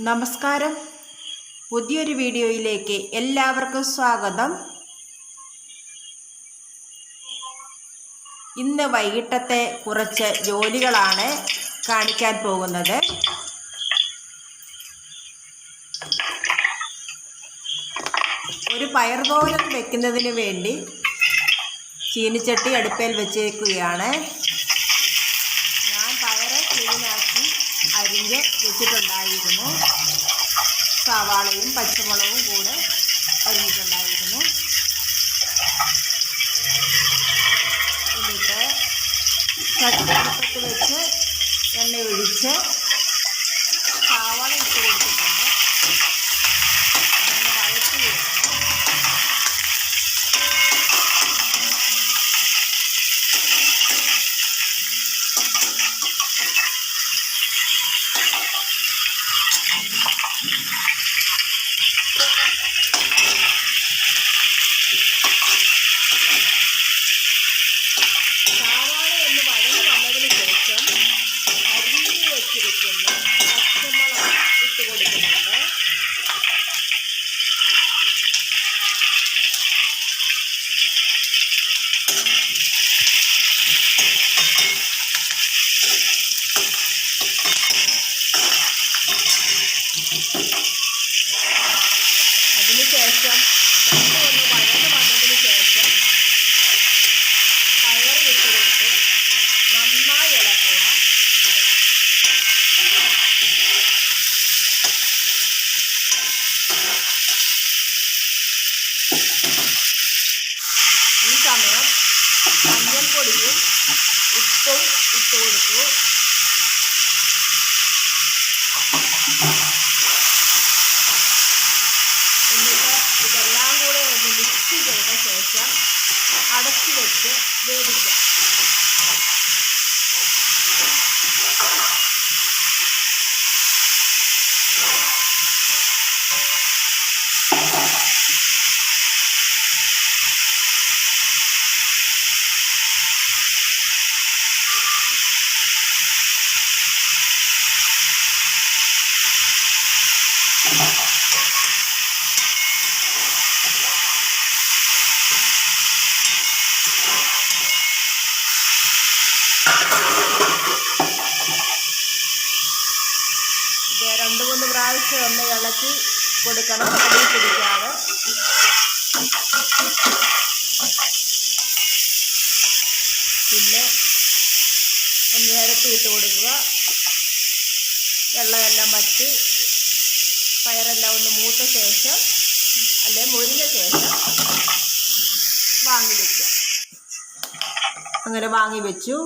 നമസ്കാരം. പുതിയൊരു വീഡിയോയിലേക്ക് എല്ലാവർക്കും സ്വാഗതം. ഇന്ന് വൈകിട്ടത്തെ കുറച്ച് ജോലികളാണ് കാണിക്കാൻ പോകുന്നത്. ഒരു പയർഗോലം വെക്കുന്നതിന് വേണ്ടി ചീനിച്ചട്ടി അടുപ്പയിൽ വെച്ചേക്കുകയാണ്. ഞാൻ പയറ് ക്ലീനാക്കി അരിഞ്ഞ് വെച്ചിട്ടുണ്ടായിരുന്നു. സവാളയും പച്ചമുളകും കൂടെ അരിഞ്ഞിട്ടുണ്ടായിരുന്നു. എന്നിട്ട് ചട്ടി അടുപ്പത്ത് വെച്ച് എണ്ണ ഒഴിച്ച് സവാള ഇട്ട് കൊടുത്തിട്ടുണ്ട് അതൊന്ന് വഴറ്റി വെക്കണം സവാള ഒന്ന് വഴന്ന് വന്നതിന് ശേഷം അരിഞ്ഞ് വെച്ചിരിക്കുന്ന പച്ചമുളക് ഇട്ട് കൊടുക്കുന്നുണ്ട് അതിനുശേഷം രണ്ടും ഒന്ന് വഴന്ന് വന്നതിന് ശേഷം പയർ ഇട്ട് കൊടുത്ത് നന്നായി ഇളക്കുക ഈ സമയം മഞ്ഞൾപ്പൊടിയും ഉപ്പും ഇട്ട് എന്നിട്ട് ഇതെല്ലാം കൂടെ ഒന്ന് മിക്സ് ചെയ്ത ശേഷം അടച്ചു വെച്ച് വേവിക്കാം ഇത് രണ്ട് മൂന്ന് പ്രാവശ്യം ഒന്ന് ഇളക്കി കൊടുക്കണം അടി പിടിക്കാതെ. പിന്നെ ഒന്ന് നിരത്തി ഇട്ട് കൊടുക്കുക. വെള്ളമെല്ലാം വറ്റി പയറെല്ലാം ഒന്ന് മൂത്ത ശേഷം അല്ലെ മുരിഞ്ഞ ശേഷം വാങ്ങി വയ്ക്കുക അങ്ങനെ വാങ്ങി വെച്ചു.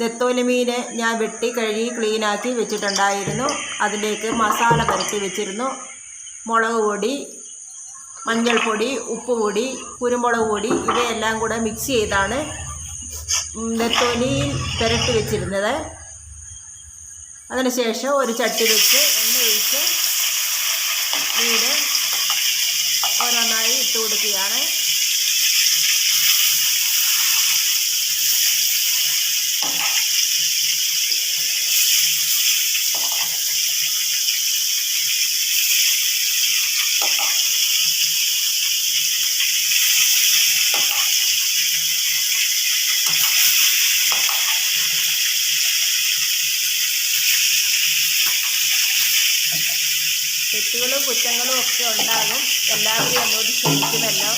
നെത്തോലി മീന് ഞാൻ വെട്ടി കഴുകി ക്ലീനാക്കി വെച്ചിട്ടുണ്ടായിരുന്നു. അതിലേക്ക് മസാല പരത്തി വെച്ചിരുന്നു. മുളക് പൊടി മഞ്ഞൾപ്പൊടി ഉപ്പ് പൊടി കുരുമുളക് പൊടി ഇവയെല്ലാം കൂടെ മിക്സ് ചെയ്താണ് നെത്തോലിയിൽ പുരട്ടി വെച്ചിരുന്നത്. അതിനുശേഷം ഒരു ചട്ടി വെച്ച് എണ്ണ ഒഴിച്ച് മീൻ ഓരോന്നായി ഇട്ട് കൊടുക്കുകയാണ് കുറ്റങ്ങളും ഒക്കെ ഉണ്ടാകും. എല്ലാവരും എന്നോട് ക്ഷമിക്കുമല്ലോ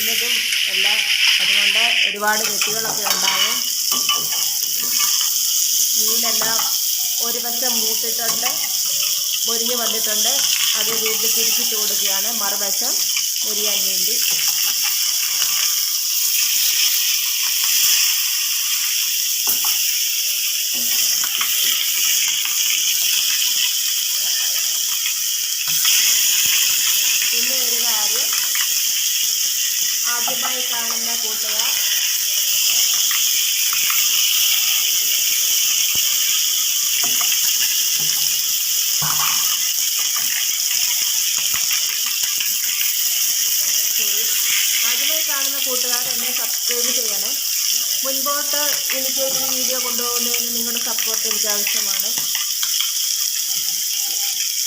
വീഡിയോ പിടിക്കുന്നതും എല്ലാം അതുകൊണ്ട് ഒരുപാട് തെറ്റുകളൊക്കെ ഉണ്ടാകും മീനെല്ലാം ഒരു വശം മൂത്തിട്ടുണ്ട് മുരിഞ്ഞ് വന്നിട്ടുണ്ട്. അത് വീണ്ടും തിരിച്ചിട്ട് കൊടുക്കുകയാണ് മറുവശം മുരിയാൻ വേണ്ടി. കൂട്ടുക. ആദ്യമായി കാണുന്ന കൂട്ടുകാർ എന്നെ സബ്സ്ക്രൈബ് ചെയ്യണേ. മുൻപോട്ട് എനിക്ക് ഈ വീഡിയോ കൊണ്ടുപോകുന്നതിന് നിങ്ങളുടെ സപ്പോർട്ട് എനിക്ക് ആവശ്യമാണ്.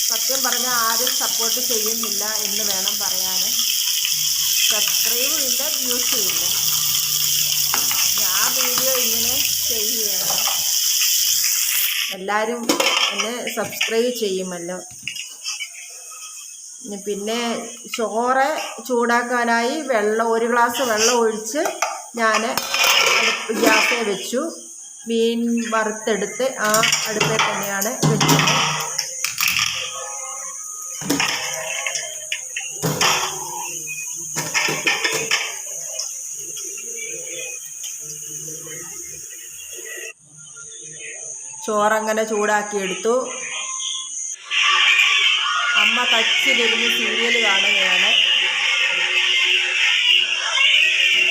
സത്യം പറഞ്ഞാൽ ആരും സപ്പോർട്ട് ചെയ്യുന്നില്ല എന്ന് വേണം പറയാൻ. സബ്സ്ക്രൈബും ഇല്ല വ്യൂസും ഇല്ല. ഞാൻ വീഡിയോ ഇങ്ങനെ ചെയ്യുകയാണ്. എല്ലാവരും എന്നെ സബ്സ്ക്രൈബ് ചെയ്യുമല്ലോ. പിന്നെ ചോറ് ചൂടാക്കാനായി വെള്ളം ഒരു ഗ്ലാസ് വെള്ളം ഒഴിച്ച് ഞാൻ ഗ്യാസേ വെച്ചു. മീൻ വറുത്തെടുത്ത് ആ അടുപ്പിൽ തന്നെയാണ് ചോറങ്ങനെ ചൂടാക്കിയെടുത്തു അമ്മ തച്ചിലിരുന്ന് സീരിയൽ കാണുകയാണ്.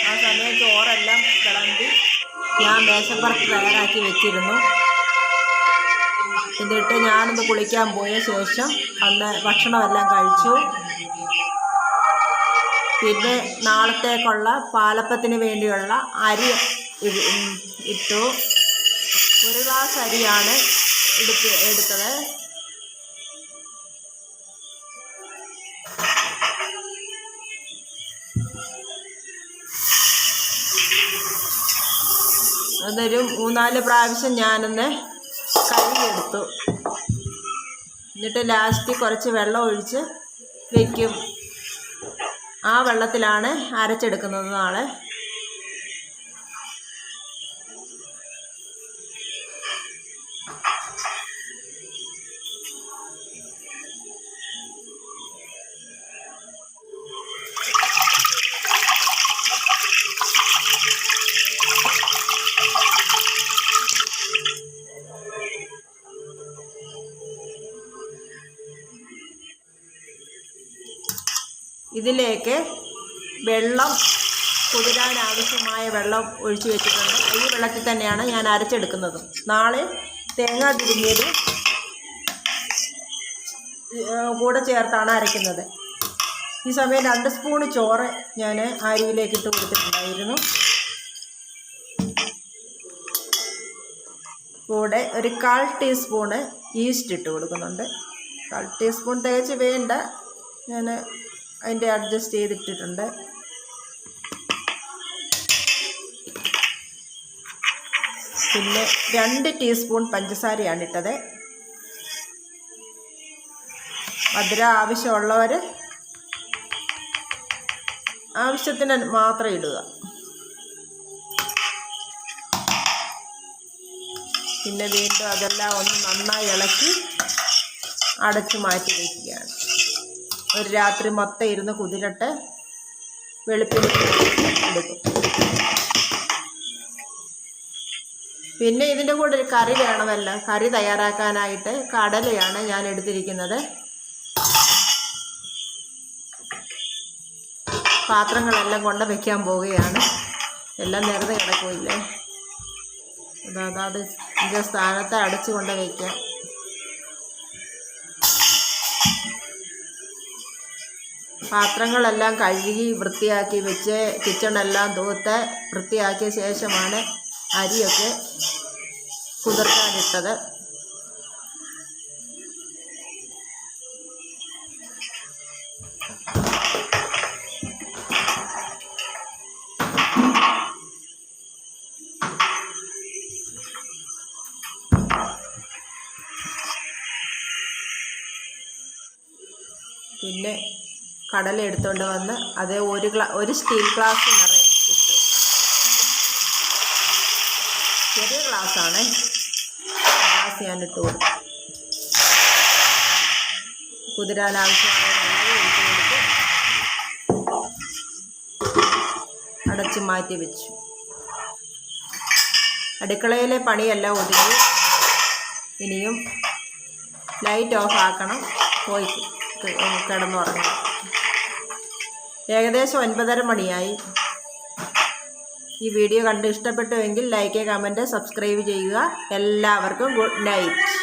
ആ സമയം ചോറെല്ലാം വിളമ്പി ഞാൻ മേശപ്പുറത്ത് തയ്യാറാക്കി വെച്ചിരുന്നു. എന്നിട്ട് ഞാനൊന്ന് കുളിക്കാൻ പോയ ശേഷം അന്ന് ഭക്ഷണമെല്ലാം കഴിച്ചു. പിന്നെ നാളത്തേക്കുള്ള പാലപ്പത്തിന് വേണ്ടിയുള്ള അരി ഇട്ടു. ഒരു ഗ്ലാസ് അരിയാണ് എടുത്ത് എടുത്തത്. അതൊരു മൂന്നാൽ പ്രാവശ്യം ഞാനൊന്ന് കഴുകിയെടുത്തു. എന്നിട്ട് ലാസ്റ്റ് കുറച്ച് വെള്ളം ഒഴിച്ച് വയ്ക്കും ആ വെള്ളത്തിലാണ് അരച്ചെടുക്കുന്നത് നാളെ. ഇതിലേക്ക് വെള്ളം കുതിരാൻ ആവശ്യമായ വെള്ളം ഒഴിച്ചു വെച്ചിട്ടുണ്ട്. ഈ വെള്ളത്തിൽ തന്നെയാണ് ഞാൻ അരച്ചെടുക്കുന്നത്. നാളെ തേങ്ങ തിരുങ്ങിയത് കൂടെ ചേർത്താണ് അരയ്ക്കുന്നത്. ഈ സമയം രണ്ട് സ്പൂൺ ചോറ് ഞാൻ അരിയിലേക്ക് ഇട്ട് കൊടുത്തിട്ടുണ്ടായിരുന്നു. കൂടെ ഒരു കാൽ ടീസ്പൂണ് ഈസ്റ്റ് ഇട്ട് കൊടുക്കുന്നുണ്ട്. കാൽ ടീസ്പൂൺ തികച്ച് വേണ്ട ഞാൻ അതിന്റെ അഡ്ജസ്റ്റ് ചെയ്തിട്ടിട്ടുണ്ട്. പിന്നെ രണ്ട് ടീസ്പൂൺ പഞ്ചസാരയാണ് ഇട്ടത്. മധുരം ആവശ്യമുള്ളവർ ആവശ്യത്തിന് മാത്രം ഇടുക. പിന്നെ വീണ്ടും അതെല്ലാം ഒന്ന് നന്നായി ഇളക്കി അടച്ചു മാറ്റി വയ്ക്കുകയാണ് ഒരു രാത്രി മൊത്തം ഇരുന്ന് കുതിരട്ട് വെളുപ്പിന് എടുക്കും. പിന്നെ ഇതിന്റെ കൂടെ ഒരു കറി വേണമല്ലോ. കറി തയ്യാറാക്കാനായിട്ട് കടലയാണ് ഞാൻ എടുത്തിരിക്കുന്നത്. പാത്രങ്ങളെല്ലാം കൊണ്ട് വയ്ക്കാൻ പോവുകയാണ്. എല്ലാം നേരത്തെ കിടക്കില്ലേ അതാ അതാത് ഇതിന്റെ സ്ഥാനത്ത് അടച്ചു കൊണ്ട് വയ്ക്കാം പാത്രങ്ങളെല്ലാം കഴുകി വൃത്തിയാക്കി വെച്ച് കിച്ചണെല്ലാം തൂത്ത് വൃത്തിയാക്കിയ ശേഷമാണ് അരിയൊക്കെ കുതിർക്കാനിട്ടത്. പിന്നെ കടല എടുത്തുകൊണ്ട് വന്ന് അതേ ഒരു ഗ്ലാ ഒരു സ്റ്റീൽ ഗ്ലാസ് നിറയെ ഇട്ടു ചെറിയ ഗ്ലാസ്സാണ്. ഗ്ലാസ് ഞാൻ ഇട്ട് കൊടുക്കും. കുതിരാൻ ആവശ്യമായ അടച്ച് മാറ്റി വെച്ചു. അടുക്കളയിലെ പണിയെല്ലാം ഒതുങ്ങി. ഇനിയും ലൈറ്റ് ഓഫ് ആക്കണം. പോയി കിടന്നുറങ്ങണം. ഏകദേശം ഒൻപതര മണിയായി. ഈ വീഡിയോ കണ്ട് ഇഷ്ടപ്പെട്ടുവെങ്കിൽ ലൈക്ക് കമന്റ് സബ്സ്ക്രൈബ് ചെയ്യുക. എല്ലാവർക്കും ഗുഡ് നൈറ്റ്